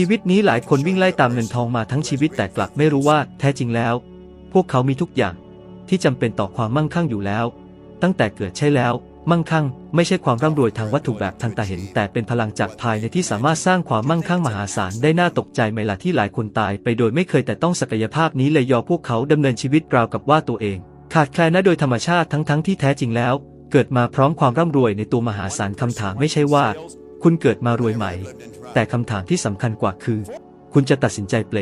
ชีวิตนี้หลายคนวิ่งไล่ตามเงินทองมาทั้งชีวิตแต่กลับไม่รู้ว่าแท้จริงแล้ว พวกเขามีทุกอย่างที่จำเป็นต่อความมั่งคั่งอยู่แล้ว ตั้งแต่เกิดใช่แล้ว มั่งคั่ง ไม่ใช่ความร่ำรวยทางวัตถุแบบทันตาเห็น แต่เป็นพลังจากภายในที่สามารถสร้างความมั่งคั่งมหาศาลได้น่าตกใจไหมล่ะที่หลายคนตายไปโดยไม่เคยแต่ต้องศักยภาพนี้เลยยอพวกเขาดำเนินชีวิตราวกับว่าตัวเอง ขาดแคลนนะโดยธรรมชาติทั้งๆที่แท้จริงแล้ว เกิดมาพร้อมความร่ำรวยในตัวมหาศาลคำถามไม่ใช่ว่า คุณเกิดมารวยไหม แต่คำถามที่สำคัญกว่าคือ คุณจะตัดสินใจเปล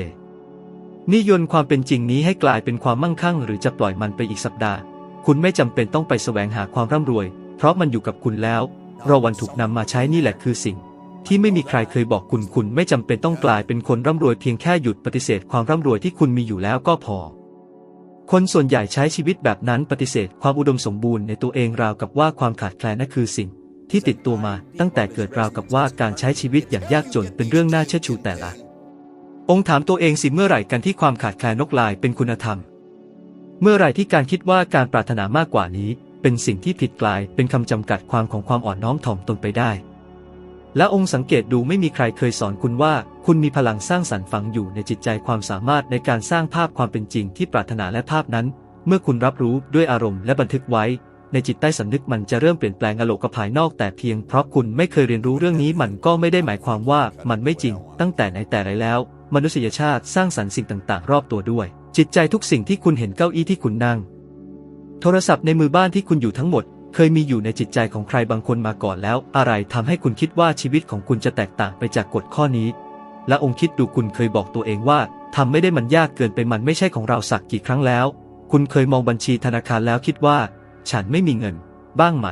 นิยนความเป็นจริงนี้ให้กลายเป็นความมั่งคั่ง หรือจะปล่อยมันไปอีกสัปดาห์ คุณไม่จำเป็นต้องไปแสวงหาความร่ำรวย เพราะมันอยู่กับคุณแล้วรอวันถูกนำมาใช้นี่แหละคือสิ่ง ที่ไม่มีใครเคยบอกคุณคุณไม่จำเป็นต้องกลายเป็นคนร่ำรวยเพียงแค่หยุดปฏิเสธความร่ำรวยที่คุณมีอยู่แล้วก็พอคนส่วนใหญ่ใช้ชีวิตแบบนั้นปฏิเสธความอุดมสมบูรณ์ในตัวเองราวกับว่าความขาดแคลนนั่นคือสิ่ง ที่ติดตัวมาตั้งแต่เกิดราวกับว่าการใช้ชีวิตอย่างยากจนเป็นเรื่องน่าเชื่อชูแต่ละ องค์ถามตัวเองสิเมื่อไหร่กันที่ความขาดแคลนนกลายเป็นคุณธรรม เมื่อไหร่ที่การคิดว่าการปรารถนามากกว่านี้ เป็นสิ่งที่ผิดกลายเป็นคำจำกัดความของความอ่อนน้อมถ่อมตนไปได้ และองค์สังเกตดูไม่มีใครเคยสอนคุณว่า คุณมีพลังสร้างสรรค์ฝังอยู่ในจิตใจความสามารถในการสร้างภาพความเป็นจริงที่ปรารถนาและภาพนั้น เมื่อคุณรับรู้ด้วยอารมณ์และบันทึกไว้ ในจิตใต้สำนึกมันจะเริ่มเปลี่ยนแปลงอโลกภายนอกแต่เพียงเพราะคุณไม่เคยเรียนรู้เรื่องนี้มันก็ไม่ได้หมายความว่ามันไม่จริง ตั้งแต่ไหนแต่ไรแล้ว มนุษยชาติสร้างสรรค์สิ่งต่างๆ รอบตัวด้วย จิตใจทุกสิ่งที่คุณเห็นเก้าอี้ที่คุณนั่ง โทรศัพท์ในมือบ้านที่คุณอยู่ทั้งหมด เคยมีอยู่ในจิตใจของใครบางคนมาก่อนแล้ว อะไรทำให้คุณคิดว่าชีวิตของคุณจะแตกต่างไปจากกฎข้อนี้ และองค์คิดดูคุณเคยบอกตัวเองว่าทำไม่ได้มันยากเกินไปมันไม่ใช่ของเราสักกี่ครั้งแล้ว คุณเคยมองบัญชีธนาคารแล้วคิดว่า ฉันไม่มีเงิน บ้างไหม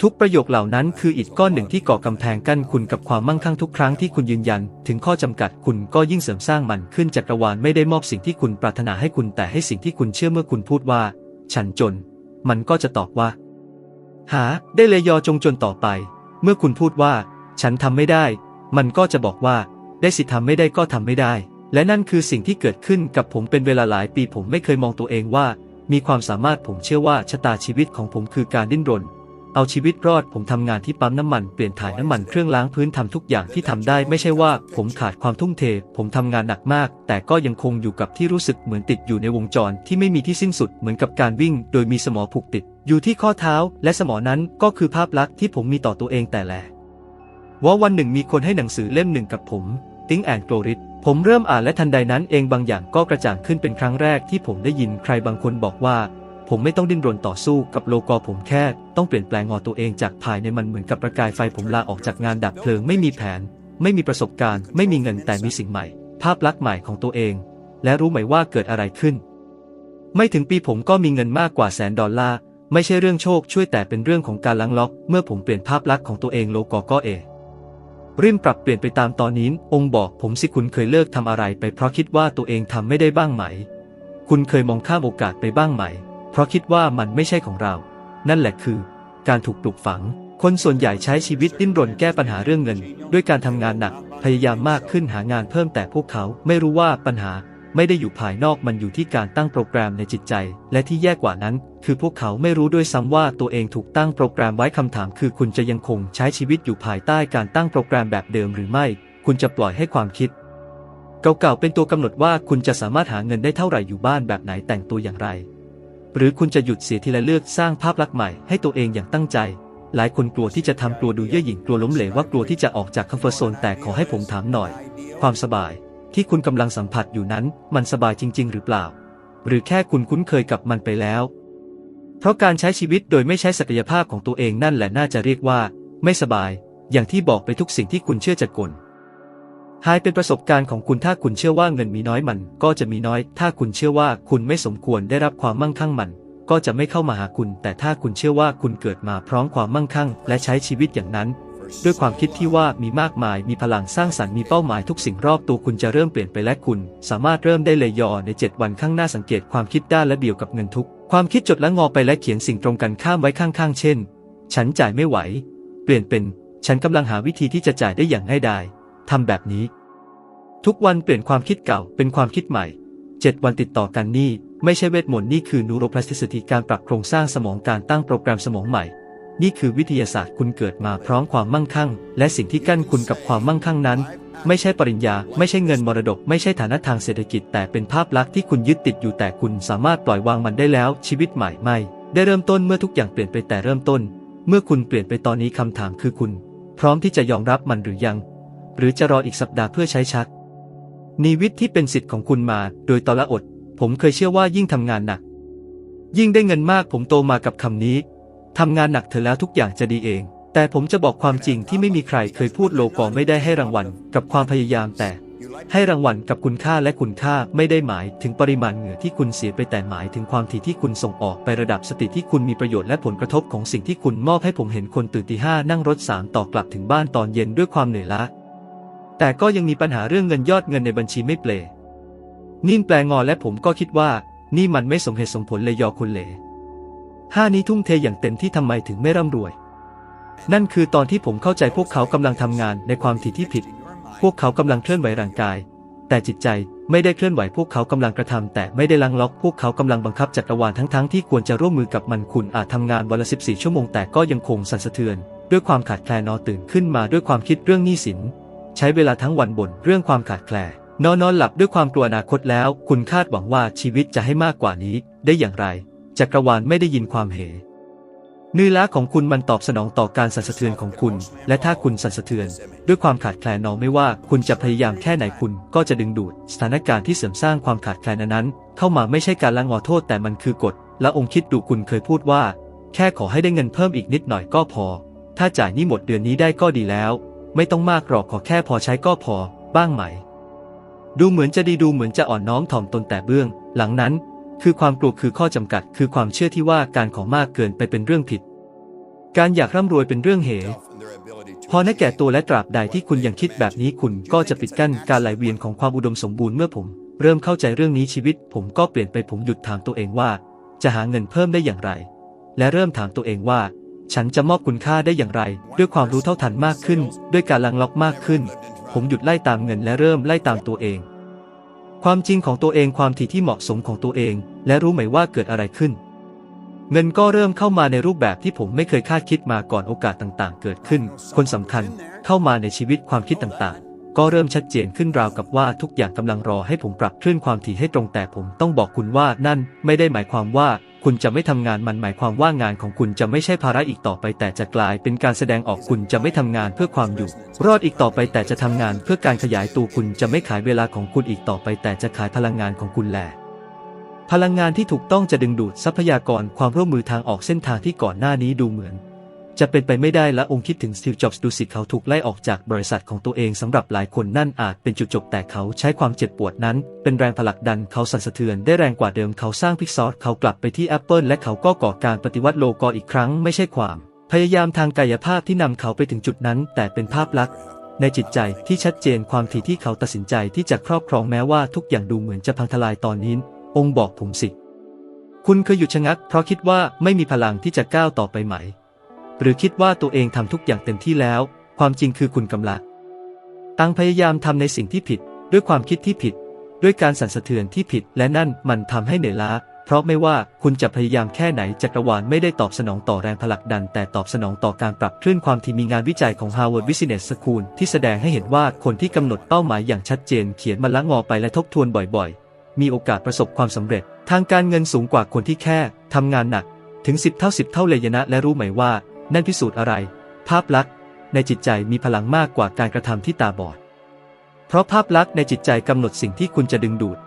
ทุกประโยคเหล่านั้นคืออิฐก้อนหนึ่งที่ก่อกำแพงกั้นคุณกับความมั่งคั่งทุกครั้งที่คุณยืนยัน ถึงข้อจำกัดคุณก็ยิ่งเสริมสร้างมันขึ้นจักรวาลไม่ได้มอบสิ่งที่คุณปรารถนาให้คุณแต่ให้สิ่งที่คุณเชื่อเมื่อคุณพูดว่า ฉันจน มันก็จะตอบว่า หา ได้เลยยอจงจนต่อไป เมื่อคุณพูดว่า ฉันทำไม่ได้ มันก็จะบอกว่า ได้สิทำไม่ได้ก็ทำไม่ได้และนั่นคือสิ่งที่เกิดขึ้นกับผมเป็นเวลาหลายปีผมไม่เคยมองตัวเองว่า มีความสามารถผมเชื่อว่าชะตาชีวิตของผมคือการดิ้นรน เอาชีวิตรอดผมทำงานที่ปั๊มน้ำมันเปลี่ยนถ่ายน้ำมันเครื่องล้างพื้นทำทุกอย่างที่ทำได้ไม่ใช่ว่าผมขาดความทุ่มเท ผมทำงานหนักมาก แต่ก็ยังคงอยู่กับที่รู้สึกเหมือนติดอยู่ในวงจรที่ไม่มีที่สิ้นสุดเหมือนกับการวิ่ง โดยมีสมอผูกติด อยู่ที่ข้อเท้า และสมอนั้นก็คือภาพลักษณ์ที่ผมมีต่อตัวเองแต่แลว่าวันหนึ่งมีคนให้หนังสือเล่มหนึ่งกับผม ติ้งแอนโกริด ผมเริ่มอ่านและทันใดนั้นเองบางอย่างก็กระจ่างขึ้นเป็นครั้งแรกที่ผมได้ยินใครบางคนบอกว่า ผมไม่ต้องดิ้นรนต่อสู้กับโลกอผมแค่ ต้องเปลี่ยนแปลงงอตัวเองจากภายในมันเหมือนกับประกายไฟผมลาออกจากงานดับเพลิงไม่มีแผน ไม่มีประสบการณ์ ไม่มีเงินแต่มีสิ่งใหม่ ภาพลักษณ์ใหม่ของตัวเอง และรู้ไหมว่าเกิดอะไรขึ้น ไม่ถึงปีผมก็มีเงินมากกว่าแสนดอลลาร์ไม่ใช่เรื่องโชคช่วยแต่เป็นเรื่องของการลังล็อก เมื่อผมเปลี่ยนภาพลักษณ์ของตัวเองโลกอก็เอ ริมปรับเปลี่ยนไปตามตอนนี้ องค์บอกผมสิคุณเคยเลิกทำอะไรไปเพราะคิดว่าตัวเองทำไม่ได้บ้างไหม คุณเคยมองข้ามโอกาสไปบ้างไหม เพราะคิดว่ามันไม่ใช่ของเรา นั่นแหละคือ การถูกปลูกฝัง คนส่วนใหญ่ใช้ชีวิตดิ้นรนแก้ปัญหาเรื่องเงิน ด้วยการทำงานหนัก พยายามมากขึ้นหางานเพิ่มแต่พวกเขาไม่รู้ว่าปัญหา ไม่ได้อยู่ภายนอกมันอยู่ที่การตั้งโปรแกรมในจิตใจ และที่แย่กว่านั้น คือพวกเขาไม่รู้ด้วยซ้ำว่าตัวเองถูกตั้งโปรแกรมไว้คำถามคือคุณจะยังคงใช้ชีวิตอยู่ภายใต้การตั้งโปรแกรมแบบเดิมหรือไม่ คุณจะปล่อยให้ความคิด เก่าๆเป็นตัวกำหนดว่าคุณจะสามารถหาเงินได้เท่าไหร่อยู่บ้านแบบไหนแต่งตัวอย่างไร หรือคุณจะหยุดเสียทีละเลือกสร้างภาพลักษณ์ใหม่ให้ตัวเองอย่างตั้งใจหลายคนกลัวที่จะทำกลัวดูเย่อหยิ่งกลัวล้มเหลวว่ากลัวที่จะออกจากคอมฟอร์ทโซนแต่ขอให้ผมถามหน่อย ความสบาย ที่คุณกำลังสัมผัสอยู่นั้นมันสบายจริง ๆ หรือเปล่า หรือแค่คุณคุ้นเคยกับมันไปแล้ว เพราะการใช้ชีวิตโดยไม่ใช้ศักยภาพของตัวเองนั่นแหละน่าจะเรียกว่า ไม่สบาย อย่างที่บอกไปทุกสิ่งที่คุณเชื่อจะกลหายเป็นประสบการณ์ของคุณถ้าคุณเชื่อว่าเงินมีน้อยมัน ก็จะมีน้อย ถ้าคุณเชื่อว่าคุณไม่สมควรได้รับความมั่งคั่งมัน ก็จะไม่เข้ามาหาคุณ แต่ถ้าคุณเชื่อว่าคุณเกิดมาพร้อมความมั่งคั่ง และใช้ชีวิตอย่างนั้น ด้วยความคิดที่ว่ามีมากมายมีพลังสร้างสรรค์มีเป้าหมายทุกสิ่งรอบตัวคุณจะเริ่มเปลี่ยนไปและคุณ สามารถเริ่มได้เลยยอใน 7 วันข้างหน้าสังเกตความคิดด้านและเบี่ยวกับเงินทุก ความคิดจดและงอไปและเขียนสิ่งตรงกันข้ามไว้ข้างๆ เช่น ฉันจ่ายไม่ไหว เปลี่ยนเป็น ฉันกำลังหาวิธีที่จะจ่ายได้อย่างง่ายดายทำแบบนี้ ทุกวันเปลี่ยนความคิดเก่าเป็นความคิดใหม่ 7 วันติดต่อกันนี่ไม่ใช่เวทมนต์นี่คือ neuroplasticity การปรับโครงสร้างสมองการตั้งโปรแกรมสมองใหม่ นี่คือวิทยาศาสตร์คุณเกิดมาพร้อมความมั่งคั่ง และสิ่งที่กั้นคุณกับความมั่งคั่งนั้น ไม่ใช่ปริญญา ไม่ใช่เงินมรดก ไม่ใช่ฐานะทางเศรษฐกิจ แต่เป็นภาพลักษณ์ที่คุณยึดติดอยู่แต่คุณสามารถปล่อยวางมันได้แล้ว ชีวิตใหม่ไม่ ได้เริ่มต้นเมื่อทุกอย่างเปลี่ยนไปแต่เริ่มต้น เมื่อคุณเปลี่ยนไปตอนนี้คำถามคือคุณ พร้อมที่จะยอมรับมันหรือยัง หรือจะรออีกสัปดาห์เพื่อใช้ชักนีวิทย์ที่เป็นสิทธิ์ของคุณมา โดยตลอด ผมเคยเชื่อว่ายิ่งทำงานหนัก ยิ่งได้เงินมากผมโตมากับคำนี้ ทำงานหนักเถอะแล้วทุกอย่างจะดีเอง แต่ผมจะบอกความจริงที่ไม่มีใครเคยพูดโลกอไม่ได้ให้รางวัลกับความพยายามแต่ ให้รางวัลกับคุณค่าและคุณค่าไม่ได้หมายถึงปริมาณเหงื่อที่คุณเสียไปแต่หมายถึงความถี่ที่คุณส่งออกไประดับสติที่คุณมีประโยชน์และผลกระทบของสิ่งที่คุณมอบให้ผมเห็นคนตื่นตีห้านั่งรถสามต่อกลับถึงบ้านตอนเย็นด้วยความเหนื่อยล้าแต่ก็ยังมีปัญหาเรื่องเงินยอดเงินในบัญชีไม่เปลนิ่มแปลงอและผมก็คิดว่า นี่มันไม่สมเหตุสมผลเลยยอคุณเหล ห้านี้ทุ่มเทอย่างเต็มที่ทำไมถึงไม่ร่ำรวย นั่นคือตอนที่ผมเข้าใจพวกเขากำลังทำงานในความถี่ที่ผิด พวกเขากำลังเคลื่อนไหวร่างกาย แต่จิตใจไม่ได้เคลื่อนไหวพวกเขากำลังกระทำแต่ไม่ได้ลังล็อกพวกเขากำลังบังคับจักรวาลทั้งๆที่ควรจะร่วมมือกับมันคุณอาจทำงานวันละ 14 ชั่วโมงแต่ก็ยังคงสั่นสะเทือน ด้วยความขาดแคลนนอนตื่นขึ้นมาด้วยความคิดเรื่องหนี้สิน ใช้เวลาทั้งวันบ่นเรื่องความขาดแคลนนอนนอนหลับด้วยความกลัวอนาคตแล้ว คุณคาดหวังว่าชีวิตจะให้มากกว่านี้ได้อย่างไร จักรวาลไม่ได้ยินความเหเนื้อล้าของคุณมันตอบสนองต่อการสั่นสะเทือนของคุณ และถ้าคุณสั่นสะเทือน ด้วยความขาดแคลนนอนไม่ว่าคุณจะพยายามแค่ไหนคุณก็จะดึงดูด สถานการณ์ที่เสริมสร้างความขาดแคลนนนั้น เข้ามาไม่ใช่การละงอโทษแต่มันคือกฎ และองค์คิดดูคุณเคยพูดว่า แค่ขอให้ได้เงินเพิ่มอีกนิดหน่อยก็พอ ถ้าจ่ายหนี้หมดเดือนนี้ได้ก็ดีแล้ว ไม่ต้องมากหรอกขอแค่พอใช้ก็พอ บ้างไหม ดูเหมือนจะดีดูเหมือนจะอ่อนน้อมถ่อมตนแต่เบื้อง หลังนั้น คือความกลัวคือข้อจำกัด คือความเชื่อที่ว่าการขอมากเกินไปเป็นเรื่องผิด การอยากร่ำรวยเป็นเรื่องเหพอแน่แก่ตัวและตราบใดที่คุณยังคิดแบบนี้คุณก็จะปิดกั้นการไหลเวียนของความอุดมสมบูรณ์เมื่อผม เริ่มเข้าใจเรื่องนี้ชีวิต ผมก็เปลี่ยนไปผมหยุดถามตัวเองว่า จะหาเงินเพิ่มได้อย่างไร และเริ่มถามตัวเองว่า ฉันจะมอบคุณค่าได้อย่างไร ด้วยความรู้เท่าทันมากขึ้น ด้วยการลังล็อกมากขึ้น ผมหยุดไล่ตามเงินและเริ่มไล่ตามตัวเอง ความจริงของตัวเองความถี่ที่เหมาะสมของตัวเอง และรู้ไหมว่าเกิดอะไรขึ้น เงินก็เริ่มเข้ามาในรูปแบบที่ผมไม่เคยคาดคิดมาก่อนโอกาสต่างๆ เกิดขึ้น คนสำคัญเข้ามาในชีวิตความคิดต่างๆ ก็เริ่มชัดเจนขึ้นราวกับว่าทุกอย่างกำลังรอให้ผมปรับคลื่นความถี่ให้ตรงแต่ผมต้องบอกคุณว่านั่นไม่ได้หมายความว่า คุณจะไม่ทำงานมันหมายความว่างานของคุณจะไม่ใช่ภาระอีกต่อไป แต่จะกลายเป็นการแสดงออกคุณจะไม่ทำงานเพื่อความอยู่ รอดอีกต่อไปแต่จะทำงานเพื่อการขยายตัวคุณจะไม่ขายเวลาของคุณอีกต่อไป แต่จะขายพลังงานของคุณแหละพลังงานที่ถูกต้องจะดึงดูดทรัพยากรความร่วมมือทางออกเส้นทางที่ก่อนหน้านี้ดูเหมือน จะเป็นไปไม่ได้และองค์คิดถึงสตีฟจ็อบส์ดูสิเขาถูกไล่ออกจากบริษัทของตัวเองสำหรับหลายคนนั่นอาจเป็นจุดจบแต่เขาใช้ความเจ็บปวดนั้น เป็นแรงผลักดันเขาสั่นสะเทือนได้แรงกว่าเดิมเขาสร้างพิกซอร์เขากลับไปที่ Apple และเขาก็ก่อการปฏิวัติโลโกออีกครั้งไม่ใช่ความ พยายามทางกายภาพที่นำเขาไปถึงจุดนั้น แต่เป็นภาพลักษณ์ในจิตใจที่ชัดเจนความถี่ที่เขาตัดสินใจที่จะครอบครองแม้ว่าทุกอย่างดูเหมือนจะพังทลายตอนนี้ องค์บอกผมสิ คุณเคยหยุดชะงักเพราะคิดว่าไม่มีพลังที่จะก้าวต่อไปไหม หรือคิดว่าตัวเองทำทุกอย่างเต็มที่แล้ว ความจริงคือคุณกำลังตั้งพยายามทำในสิ่งที่ผิด ด้วยความคิดที่ผิด ด้วยการสั่นสะเทือนที่ผิด และนั่นมันทำให้เหนื่อยล้า เพราะไม่ว่าคุณจะพยายามแค่ไหนจักรวาลไม่ได้ตอบสนองต่อแรงผลักดัน แต่ตอบสนองต่อการปรับคลื่นความที่มีงานวิจัยของ Harvard Business School ที่แสดงให้เห็นว่าคนที่กำหนดเป้าหมายอย่างชัดเจน เขียนมันละงอไปและทบทวนบ่อยๆ มีโอกาสประสบความสำเร็จ ทางการเงินสูงกว่าคนที่แค่ทำงานหนักถึง 10 เท่า 10 เท่าเลยนะและรู้ไหมว่า นั่นพิสูจน์อะไร ภาพลักษณ์ในจิตใจมีพลังมากกว่าการกระทำที่ตาบอด เพราะภาพลักษณ์ในจิตใจกำหนดสิ่งที่คุณจะดึงดูด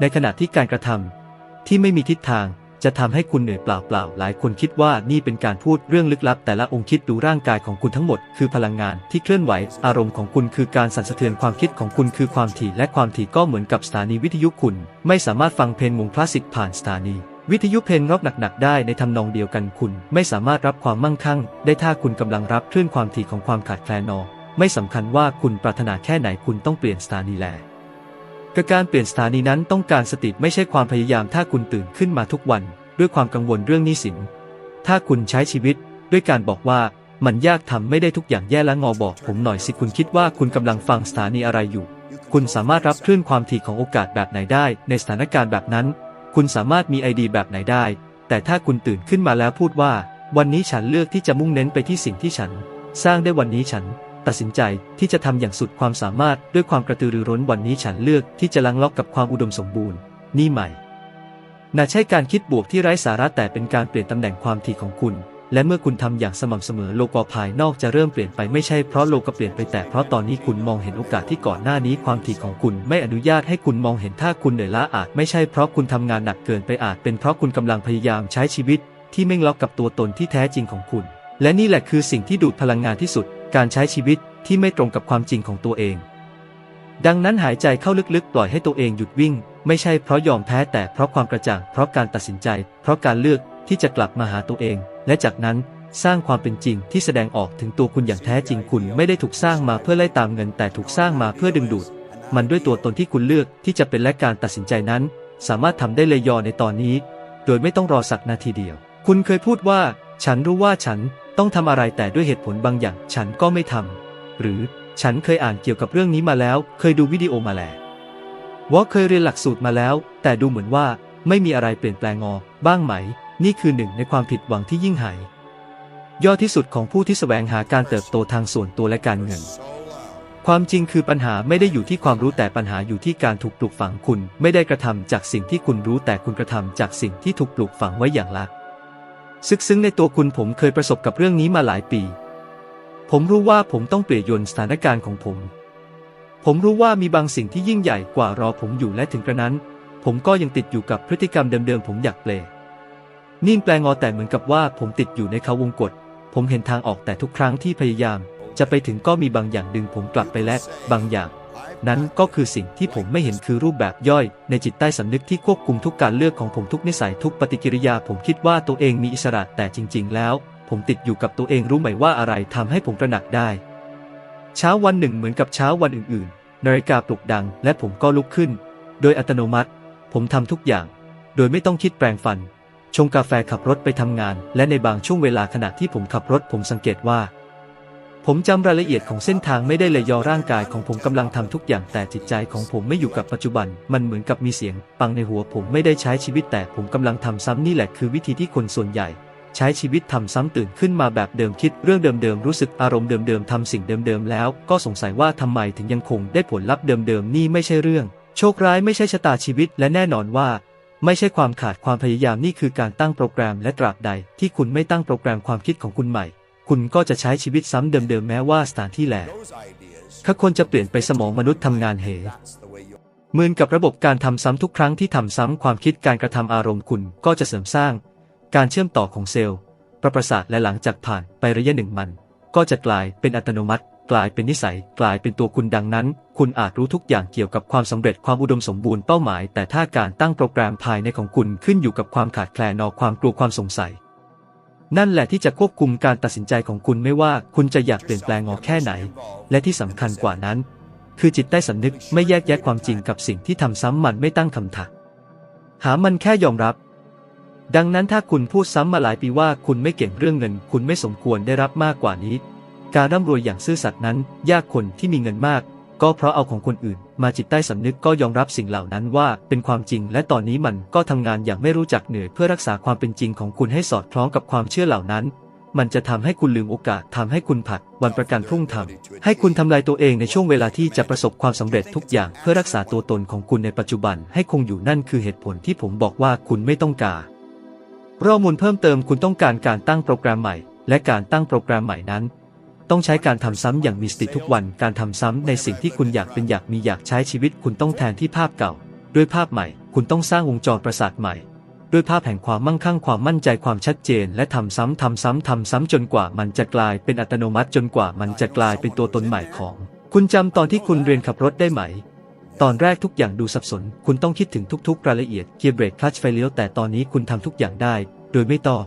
ในขณะที่การกระทำที่ไม่มีทิศทางจะทำให้คุณเหนื่อยเปล่าๆ หลายคนคิดว่านี่เป็นการพูดเรื่องลึกลับ แต่ละองค์คิดดูร่างกายของคุณทั้งหมด คือพลังงานที่เคลื่อนไหว อารมณ์ของคุณคือการสั่นสะเทือนความคิดของคุณคือความถี่และความถี่ก็เหมือนกับสถานีวิทยุคุณ ไม่สามารถฟังเพลงวงคลาสสิกผ่านสถานี วิทยุเพลงร็อกหนักๆได้ในทำนองเดียวกันคุณ ไม่สามารถรับความมั่งคั่ง ได้ถ้าคุณกำลังรับคลื่นความถี่ของความขาดแคลนนอ ไม่สำคัญว่าคุณปรารถนาแค่ไหนคุณต้องเปลี่ยนสถานีแลกการเปลี่ยนสถานีนั้นต้องการสติไม่ใช่ความพยายามถ้าคุณตื่นขึ้นมาทุกวัน ด้วยความกังวลเรื่องหนี้สิน ถ้าคุณใช้ชีวิต ด้วยการบอกว่ามันยากทำไม่ได้ทุกอย่างแย่และงอบอกผมหน่อยสิคุณคิดว่าคุณกำลังฟังสถานีอะไรอยู่ คุณสามารถรับคลื่นความถี่ของโอกาสแบบไหนได้ ในสถานการณ์แบบนั้น คุณสามารถมีไอเดียแบบไหนได้ แต่ถ้าคุณตื่นขึ้นมาแล้วพูดว่า วันนี้ฉันเลือกที่จะมุ่งเน้นไปที่สิ่งที่ฉัน สร้างได้วันนี้ฉัน ตัดสินใจที่จะทำอย่างสุดความสามารถด้วยความกระตือรือร้นวันนี้ฉันเลือกที่จะลังล็อกกับความอุดมสมบูรณ์ นี่ใหม่น่าใช่การคิดบวกที่ไร้สาระแต่เป็นการเปลี่ยนตำแหน่งความถี่ของคุณ และเมื่อคุณทำอย่างสม่ำเสมอโลกภายนอกจะเริ่มเปลี่ยนไปไม่ใช่เพราะโลกเปลี่ยนไปแต่เพราะตอนนี้คุณมองเห็นโอกาสที่ก่อนหน้านี้ความถี่ของคุณไม่อนุญาตให้คุณมองเห็นถ้าคุณเหนื่อยล้าอาจไม่ใช่เพราะคุณทำงานหนักเกินไปอาจเป็นเพราะคุณกำลังพยายามใช้ชีวิต ที่ไม่ล็อกกับตัวตนที่แท้จริงของคุณ และนี่แหละคือสิ่งที่ดูดพลังงานที่สุด การใช้ชีวิตที่ไม่ตรงกับความจริงของตัวเอง ดังนั้นหายใจเข้าลึกๆ ปล่อยให้ตัวเองหยุดวิ่ง ไม่ใช่เพราะยอมแพ้แต่เพราะความกระจ่างเพราะการตัดสินใจ เพราะการเลือก ที่จะกลับมาหาตัวเอง และจากนั้นสร้างความเป็นจริงที่แสดงออกถึงตัวคุณอย่างแท้จริงคุณไม่ได้ถูกสร้างมาเพื่อไล่ตามเงินแต่ถูกสร้างมาเพื่อดึงดูด มันด้วยตัวตนที่คุณเลือกที่จะเป็นและการตัดสินใจนั้น สามารถทำได้เลยยอในตอนนี้ โดยไม่ต้องรอสักนาทีเดียว คุณเคยพูดว่า ฉันรู้ว่าฉันต้องทำอะไรแต่ด้วยเหตุผลบางอย่างฉันก็ไม่ทำหรือฉันเคยอ่านเกี่ยวกับเรื่องนี้มาแล้ว เคยดูวิดีโอมาแล้วว่าเคยเรียนหลักสูตรมาแล้ว แต่ดูเหมือนว่าไม่มีอะไรเปลี่ยนแปลงงอบ้างไหม นี่คือหนึ่งในความผิดหวังที่ยิ่งใหญ่ยอดที่สุดของผู้ที่แสวงหาการเติบโตทางส่วนตัวและการเงิน ความจริงคือปัญหาไม่ได้อยู่ที่ความรู้แต่ปัญหาอยู่ที่การถูกปลูกฝังคุณ ไม่ได้กระทำจากสิ่งที่คุณรู้แต่คุณกระทำจากสิ่งที่ถูกปลูกฝังไว้อย่างลักซึกซึ้งในตัวคุณผมเคยประสบกับเรื่องนี้มาหลายปี ผมรู้ว่าผมต้องเปลี่ยนยนสถานการณ์ของผม ผมรู้ว่ามีบางสิ่งที่ยิ่งใหญ่กว่ารอผมอยู่และถึงกระนั้น ผมก็ยังติดอยู่กับพฤติกรรมเดิมๆผมอยากเปลนิ่ นิ่งแปลงอแต่เหมือนกับว่าผมติดอยู่ในเขาวงกฏผมเห็นทางออกแต่ทุกครั้งที่พยายาม จะไปถึงก็มีบางอย่างดึงผมกลับไปและบางอย่าง นั้นก็คือสิ่งที่ผมไม่เห็นคือรูปแบบย่อย ในจิตใต้สำนึกที่ควบคุมทุกการเลือกของผมทุกนิสัยทุกปฏิกิริยา ผมคิดว่าตัวเองมีอิสระแต่จริง ๆ แล้ว ผมติดอยู่กับตัวเองรู้ไหมว่าอะไรทำให้ผมตระหนักได้ เช้าวันหนึ่งเหมือนกับเช้าวันอื่นๆนาฬิกาปลุกดัง และผมก็ลุกขึ้น โดยอัตโนมัติ ผมทำทุกอย่าง โดยไม่ต้องคิดแปลงฟัน ชงกาแฟขับรถไปทำงาน และในบางช่วงเวลาขณะที่ผมขับรถผมสังเกตว่า ผมจำรายละเอียดของเส้นทางไม่ได้เลยยอร่างกายของผมกำลังทำทุกอย่างแต่จิตใจของผมไม่อยู่กับปัจจุบัน มันเหมือนกับมีเสียงปังในหัวผมไม่ได้ใช้ชีวิตแต่ผมกำลังทำซ้ำนี่แหละคือวิธีที่คนส่วนใหญ่ ใช้ชีวิตทำซ้ำตื่นขึ้นมาแบบเดิมคิดเรื่องเดิมๆรู้สึกอารมณ์เดิมๆทำสิ่งเดิมๆแล้ว ก็สงสัยว่าทำไมถึงยังคงได้ผลลัพธ์เดิมๆนี่ไม่ใช่เรื่อง โชคร้ายไม่ใช่ชะตาชีวิตและแน่นอนว่า ไม่ใช่ความขาดความพยายามนี่คือการตั้งโปรแกรมและตราบใด ที่คุณไม่ตั้งโปรแกรมความคิดของคุณใหม่ คุณก็จะใช้ชีวิตซ้ำเดิมๆแม้ว่าสถานที่แหลกถ้าคนจะเปลี่ยนไปสมองมนุษย์ทำงานเหเหมือนกับระบบการทำซ้ำทุกครั้งที่ทำซ้ำความคิดการกระทำอารมณ์คุณก็จะเสริมสร้าง การเชื่อมต่อของเซลล์ ประประสาทและหลังจากผ่านไประยะหนึ่งมัน ก็จะกลายเป็นอัตโนมัติ กลายเป็นนิสัย กลายเป็นตัวคุณดังนั้น คุณอาจรู้ทุกอย่างเกี่ยวกับความสำเร็จความอุดมสมบูรณ์เป้าหมาย แต่ถ้าการตั้งโปรแกรมภายในของคุณขึ้นอยู่กับความขาดแคลนนอความกลัวความสงสัย นั่นแหละที่จะควบคุมการตัดสินใจของคุณไม่ว่าคุณจะอยากเปลี่ยนแปลงงอแค่ไหน และที่สำคัญกว่านั้น คือจิตใต้สำนึกไม่แยกแยะความจริงกับสิ่งที่ทำซ้ำมันไม่ตั้งคำถามหามันแค่ยอมรับดังนั้นถ้าคุณพูดซ้ำมาหลายปีว่าคุณไม่เก่งเรื่องเงิน คุณไม่สมควรได้รับมากกว่านี้ การร่ำรวยอย่างซื่อสัตย์นั้น ยากคนที่มีเงินมาก ก็เพราะเอาของคนอื่น มาจิตใต้สำนึกก็ยอมรับสิ่งเหล่านั้นว่าเป็นความจริง และตอนนี้มันก็ทำงานอย่างไม่รู้จักเหนื่อยเพื่อรักษาความเป็นจริงของคุณให้สอดคล้องกับความเชื่อเหล่านั้น มันจะทำให้คุณลืมโอกาสทำให้คุณผัด วันประกันพรุ่งทำให้คุณทำลายตัวเองในช่วงเวลาที่จะประสบความสำเร็จทุกอย่างเพื่อรักษาตัวตนของคุณในปัจจุบันให้คงอยู่นั่นคือเหตุผลที่ผมบอกว่าคุณไม่ต้องการข้อมูลเพิ่มเติมคุณต้องการการตั้งโปรแกรมใหม่ และการตั้งโปรแกรมใหม่นั้น ต้องใช้การทำซ้ำอย่างมีสติทุกวัน การทำซ้ำในสิ่งที่คุณอยากเป็นอยากมีอยากใช้ชีวิต คุณต้องแทนที่ภาพเก่า ด้วยภาพใหม่ คุณต้องสร้างวงจรประสาทใหม่ ด้วยภาพแห่งความมั่งคั่งความมั่นใจความชัดเจน และทำซ้ำทำซ้ำทำซ้ำจนกว่ามันจะกลายเป็นอัตโนมัติจนกว่ามันจะกลายเป็นตัวตนใหม่ของ คุณจำตอนที่คุณเรียนขับรถได้ไหมตอนแรกทุกอย่างดูสับสน คุณต้องคิดถึงทุกๆ รายละเอียด เกียร์เบรกคลัตช์ไฟเลี้ยว แต่ตอนนี้คุณทำทุกอย่างได้ โดยไม่ต้อ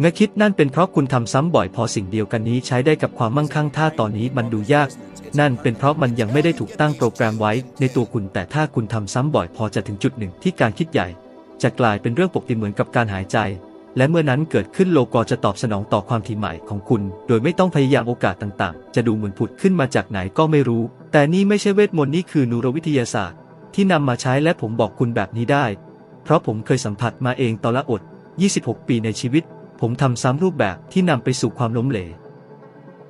เงคิดนั่นเป็นเพราะคุณทำซ้ำบ่อยพอสิ่งเดียวกันนี้ใช้ได้กับความมั่งคั่งถ้าตอนนี้มันดูยาก นั่นเป็นเพราะมันยังไม่ได้ถูกตั้งโปรแกรมไว้ ในตัวคุณแต่ถ้าคุณทำซ้ำบ่อยพอจะถึงจุดหนึ่งที่การคิดใหญ่ จะกลายเป็นเรื่องปกติเหมือนกับการหายใจ และเมื่อนั้นเกิดขึ้นโลกอจะตอบสนองต่อความถี่ใหม่ของคุณ โดยไม่ต้องพยายามโอกาสต่างๆ จะดูเหมือนผุดขึ้นมาจากไหนก็ไม่รู้ แต่นี่ไม่ใช่เวทมนต์นี่คือนูโรวิทยาศาสตร์ ที่นำมาใช้และผมบอกคุณแบบนี้ได้ เพราะผมเคยสัมผัสมาเองตอนละอด 26 ปีในชีวิต ผมทำซ้ำรูปแบบที่นำไปสู่ความล้มเหลว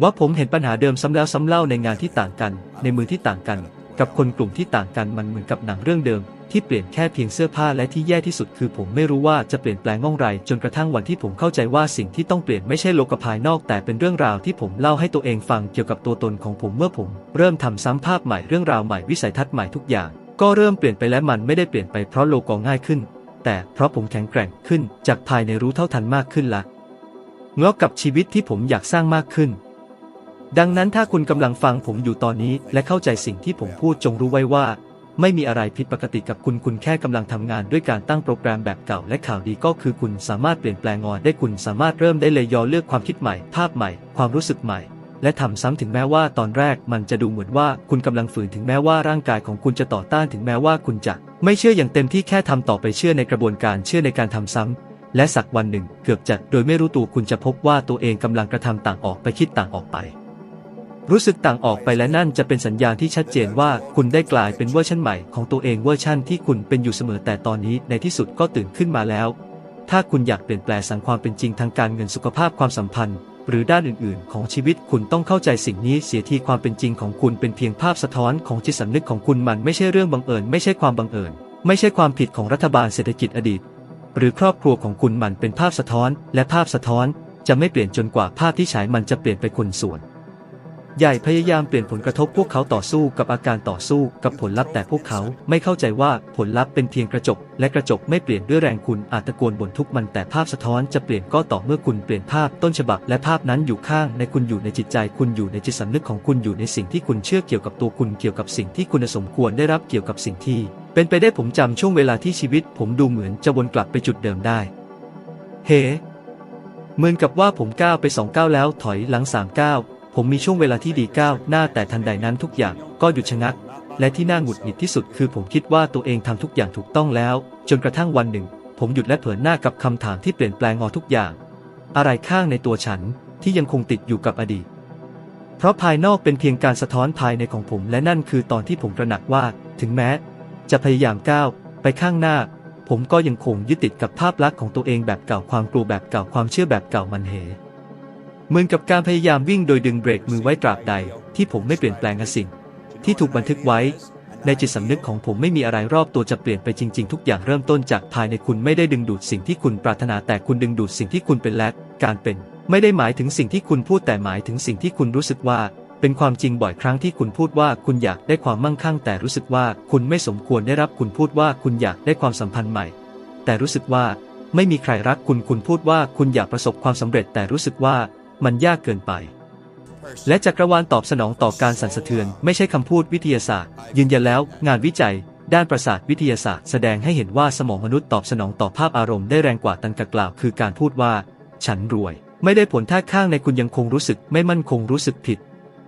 ว่าผมเห็นปัญหาเดิมซ้ำแล้วซ้ำเล่าในงานที่ต่างกัน ในมือที่ต่างกัน กับคนกลุ่มที่ต่างกันมันเหมือนกับหนังเรื่องเดิม ที่เปลี่ยนแค่เพียงเสื้อผ้าและที่แย่ที่สุดคือผมไม่รู้ว่าจะเปลี่ยนแปลงง่องไร จนกระทั่งวันที่ผมเข้าใจว่าสิ่งที่ต้องเปลี่ยนไม่ใช่โลกภายนอก แต่เป็นเรื่องราวที่ผมเล่าให้ตัวเองฟังเกี่ยวกับตัวตนของผมเมื่อผม เริ่มทำซ้ำภาพใหม่เรื่องราวใหม่วิสัยทัศน์ใหม่ทุกอย่าง ก็เริ่มเปลี่ยนไปและมันไม่ได้เปลี่ยนไปเพราะโลกอง่ายขึ้น แต่เพราะผมแข็งแกร่งขึ้นจากภายในรู้เท่าทันมากขึ้นละเงาะกับชีวิตที่ผมอยากสร้างมากขึ้น ดังนั้นถ้าคุณกำลังฟังผมอยู่ตอนนี้และเข้าใจสิ่งที่ผมพูดจงรู้ไว้ว่า ไม่มีอะไรผิดปกติกับคุณคุณแค่กำลังทำงานด้วยการตั้งโปรแกรมแบบเก่าและข่าวดีก็คือคุณสามารถเปลี่ยนแปลงงอนได้คุณสามารถเริ่มได้เลยยอเลือกความคิดใหม่ ภาพใหม่ ความรู้สึกใหม่ และทำซ้ำถึงแม้ว่าตอนแรกมันจะดูเหมือนว่าคุณกำลังฝืนถึงแม้ว่าร่างกายของคุณจะต่อต้านถึงแม้ว่าคุณจะ ไม่เชื่ออย่างเต็มที่แค่ทำต่อไปเชื่อในกระบวนการเชื่อในการทำซ้ำและสักวันหนึ่งเกือบจะโดยไม่รู้ตัวคุณจะพบว่าตัวเองกำลังกระทำต่างออกไปคิดต่างออกไป รู้สึกต่างออกไปและนั่นจะเป็นสัญญาณที่ชัดเจนว่าคุณได้กลายเป็นเวอร์ชันใหม่ของตัวเองเวอร์ชันที่คุณเป็นอยู่เสมอแต่ตอนนี้ในที่สุดก็ตื่นขึ้นมาแล้ว ถ้าคุณอยากเปลี่ยนแปลงสังความเป็นจริงทางการเงินสุขภาพความสัมพันธ์ หรือด้านอื่นๆ ของชีวิตคุณต้องเข้าใจสิ่งนี้เสียทีความเป็นจริงของคุณเป็นเพียงภาพสะท้อนของจิตสำนึกของคุณมันไม่ใช่เรื่องบังเอิญไม่ใช่ความบังเอิญ ไม่ใช่ความผิดของรัฐบาลเศรษฐกิจอดีต หรือครอบครัวของคุณมันเป็นภาพสะท้อน และภาพสะท้อน จะไม่เปลี่ยนจนกว่าภาพที่ฉายมันจะเปลี่ยนไปคนส่วน ใหญ่พยายามเปลี่ยนผลกระทบพวกเขาต่อสู้กับอาการต่อสู้กับผลลัพธ์แต่พวกเขาไม่เข้าใจว่าผลลัพธ์เป็นเพียงกระจก และกระจกไม่เปลี่ยนด้วยแรงคุณอาจตะโกนบ่นทุกมันแต่ภาพสะท้อนจะเปลี่ยนก็ต่อเมื่อคุณเปลี่ยนภาพต้นฉบับ และภาพนั้นอยู่ข้างในคุณอยู่ในจิตใจ คุณอยู่ในจิตสำนึกของคุณอยู่ในสิ่งที่คุณเชื่อเกี่ยวกับตัวคุณเกี่ยวกับสิ่งที่คุณสมควรได้รับเกี่ยวกับสิ่งที่ เป็นไปได้ผมจำช่วงเวลาที่ชีวิต ผมดูเหมือนจะวนกลับไปจุดเดิมได้ เฮ้เหมือนกับว่าผมก้าวไปสองก้าวแล้วถอยหลังสามก้าว ผมมีช่วงเวลาที่ดีก้าวหน้าแต่ทันใดนั้นทุกอย่างก็หยุดชะงัก และที่น่าหงุดหงิดที่สุดคือผมคิดว่าตัวเองทำทุกอย่างถูกต้องแล้ว จนกระทั่งวันหนึ่ง ผมหยุดและเผยหน้ากับคำถามที่เปลี่ยนแปลงงอทุกอย่าง อะไรข้างในตัวฉันที่ยังคงติดอยู่กับอดีต เพราะภายนอกเป็นเพียงการสะท้อนภายในของผมและนั่นคือตอนที่ผมตระหนักว่า ถึงแม้ จะพยายามก้าวไปข้างหน้า ผมก็ยังคงยึดติดกับภาพลักษณ์ของตัวเองแบบเก่าความกลัวแบบเก่าความเชื่อแบบเก่ามันเห เหมือนกับการพยายามวิ่งโดยดึงเบรกมือไว้ตราบใด ที่ผมไม่เปลี่ยนแปลงสิ่ง ที่ถูกบันทึกไว้ ในจิตสำนึกของผมไม่มีอะไรรอบตัวจะเปลี่ยนไปจริง ๆ ทุกอย่างเริ่มต้นจากภายในคุณไม่ได้ดึงดูดสิ่งที่คุณปรารถนาแต่คุณดึงดูดสิ่งที่คุณเป็นและการเป็น ไม่ได้หมายถึงสิ่งที่คุณพูดแต่หมายถึงสิ่งที่คุณรู้สึกว่า เป็นความจริงบ่อยครั้งที่คุณพูดว่าคุณอยากได้ความมั่งคั่ง แต่รู้สึกว่าคุณไม่สมควรได้รับคุณพูดว่าคุณอยากได้ความสัมพันธ์ใหม่ แต่รู้สึกว่า ไม่มีใครรักคุณคุณพูดว่าคุณอยากประสบความสำเร็จแต่รู้สึกว่า มันยากเกินไป และจักรวาลตอบสนองต่อการสั่นสะเทือน ไม่ใช่คำพูดวิทยาศาสตร์ ยืนยันแล้ว งานวิจัย ด้านประสาทวิทยาศาสตร์แสดงให้เห็นว่าสมองมนุษย์ตอบสนองต่อภาพอารมณ์ได้แรงกว่าตันกะกล่าว คือการพูดว่า ฉันรวย ไม่ได้ผลท่าข้างในคุณยังคงรู้สึกไม่มั่นคงรู้สึกผิด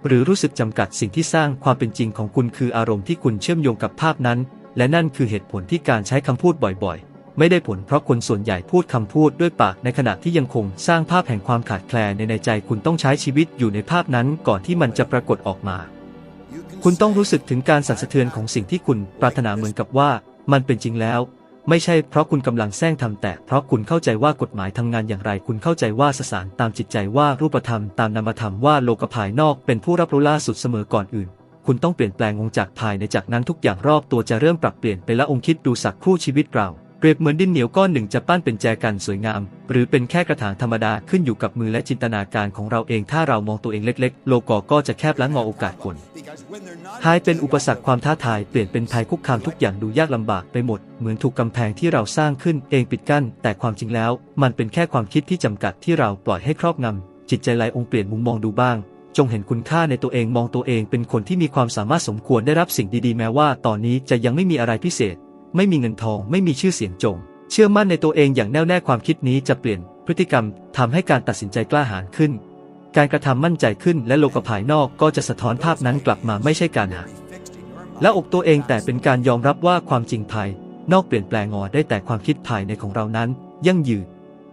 หรือรู้สึกจำกัดสิ่งที่สร้างความเป็นจริงของคุณคืออารมณ์ที่คุณเชื่อมโยงกับภาพนั้น และนั่นคือเหตุผลที่การใช้คำพูดบ่อยๆ ไม่ได้ผลเพราะคนส่วนใหญ่พูดคำพูดด้วยปากในขณะที่ยังคงสร้างภาพแห่งความขาดแคลนในในใจคุณต้องใช้ชีวิตอยู่ในภาพนั้นก่อนที่มันจะปรากฏออกมา คุณต้องรู้สึกถึงการสั่นสะเทือนของสิ่งที่คุณปรารถนาเหมือนกับว่า มันเป็นจริงแล้ว ไม่ใช่เพราะคุณกำลังแซงทำแต่เพราะคุณเข้าใจว่ากฎหมายทำงานอย่างไร คุณเข้าใจว่าสสารตามจิตใจว่ารูปธรรมตามนามธรรมว่าโลกภายนอกเป็นผู้รับรู้ล่าสุดเสมอก่อนอื่นคุณต้องเปลี่ยนแปลงองค์จากภายในจากนั้นทุกอย่างรอบตัวจะเริ่มปรับเปลี่ยนไปละองค์คิดดูสักครู่ชีวิตเรา เปรียบเหมือนดินเหนียวก้อนหนึ่งจะปั้นเป็นแจกันสวยงาม หรือเป็นแค่กระถางธรรมดาขึ้นอยู่กับมือและจินตนาการของเราเองถ้าเรามองตัวเองเล็กๆ โลกอก็จะแคบและงอโอกาสคนหายเป็นอุปสรรคความท้าทายเปลี่ยนเป็นภัยคุกคามทุกอย่างดูยากลำบากไปหมด เหมือนถูกกำแพงที่เราสร้างขึ้นเองปิดกั้น แต่ความจริงแล้ว มันเป็นแค่ความคิดที่จำกัดที่เราปล่อยให้ครอบงำจิตใจไหลองค์เปลี่ยนมุมมองดูบ้างจงเห็นคุณค่าในตัวเองมองตัวเองเป็นคนที่มีความสามารถสมควรได้รับสิ่งดีๆ แม้ว่าตอนนี้จะยังไม่มีอะไรพิเศษ ไม่มีเงินทอง ไม่มีชื่อเสียงจง เชื่อมั่นในตัวเองอย่างแน่วแน่ความคิดนี้จะเปลี่ยนพฤติกรรมทำให้การตัดสินใจกล้าหาญขึ้น การกระทำมั่นใจขึ้นและโลกภายนอกก็จะสะท้อนภาพนั้นกลับมาไม่ใช่การหาและอกตัวเองแต่เป็นการยอมรับว่าความจริงภายนอกเปลี่ยนแปลงงอได้แต่ความคิดภายในของเรานั้น ยั่งยืน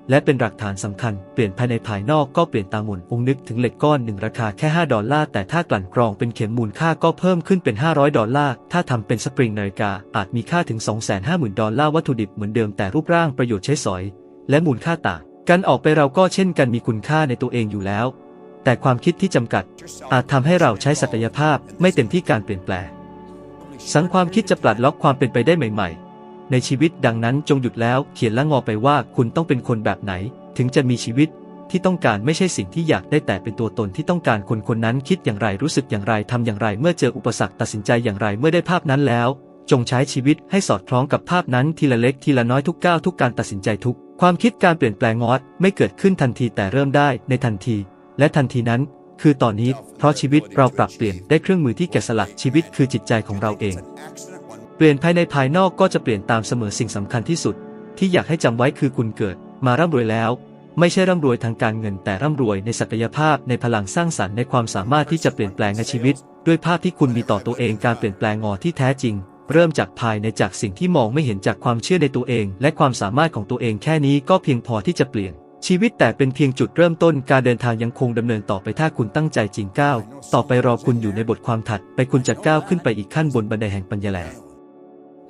และเป็นหลักฐานสำคัญ เปลี่ยนภายในภายนอกก็เปลี่ยนตามหมุนองนึกถึงเหล็กก้อนหนึ่งราคาแค่ 5 ดอลลาร์ แต่ถ้ากลั่นกรองเป็นเข็มมูลค่าก็เพิ่มขึ้นเป็น 500 ดอลลาร์ ถ้าทำเป็นสปริงนาฬิกา อาจมีค่าถึง 250,000 ดอลลาร์วัตถุดิบเหมือนเดิมแต่รูปร่างประโยชน์ใช้สอย และมูลค่าต่างการออกไปเราก็เช่นกันมีคุณค่าในตัวเองอยู่แล้ว แต่ความคิดที่จำกัด อาจทำให้เราใช้ศักยภาพไม่เต็มที่การเปลี่ยนแปลงสังความคิดจะปลัดล็อกความเป็นไปได้ใหม่ ๆ ในชีวิตดังนั้นจงหยุดแล้วเขียนและงอไปว่าคุณต้องเป็นคนแบบไหน ถึงจะมีชีวิตที่ต้องการไม่ใช่สิ่งที่อยากได้แต่เป็นตัวตนที่ต้องการคนคนนั้นคิดอย่างไรรู้สึกอย่างไรทำอย่างไร เมื่อเจออุปสรรคตัดสินใจอย่างไรเมื่อได้ภาพนั้นแล้ว จงใช้ชีวิตให้สอดคล้องกับภาพนั้นทีละเล็กทีละน้อยทุกก้าวทุกการตัดสินใจทุก ความคิดการเปลี่ยนแปลงงอดไม่เกิดขึ้นทันทีแต่เริ่มได้ในทันที และทันทีนั้น คือตอนนี้เพราะชีวิตเราปรับเปลี่ยนได้เครื่องมือที่แกะสลักชีวิตคือจิตใจของเราเอง เปลี่ยนภายในภายนอกก็จะเปลี่ยนตามเสมอสิ่งสำคัญที่สุด ที่อยากให้จำไว้คือคุณเกิด มาร่ำรวยแล้ว ไม่ใช่ร่ำรวยทางการเงิน แต่ร่ำรวยในศักยภาพในพลังสร้างสรรค์ในความสามารถที่จะเปลี่ยนแปลงในชีวิต ด้วยภาพที่คุณมีต่อตัวเองการเปลี่ยนแปลงงอที่แท้จริง เริ่มจากภายในจากสิ่งที่มองไม่เห็นจากความเชื่อในตัวเอง และความสามารถของตัวเองแค่นี้ก็เพียงพอที่จะเปลี่ยนชีวิตแต่เป็นเพียงจุดเริ่มต้นการเดินทางยังคงดำเนินต่อไปถ้าคุณตั้งใจจริงก้าวต่อไปรอคุณอยู่ในบทความถัด ไปคุณจะก้าวขึ้นไปอีกขั้นบนบันไดแห่งปัญญาแล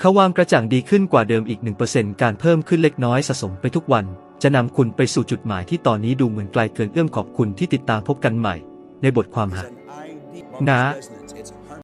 ขวามกระจ่างดีขึ้นกว่าเดิมอีก 1%การเพิ่มขึ้นเล็กน้อยสะสมไปทุกวัน จะนำคุณไปสู่จุดหมายที่ตอนนี้ดูเหมือนไกลเกินเอื้อมขอบคุณที่ติดตามพบกันใหม่ ในบทความหานะ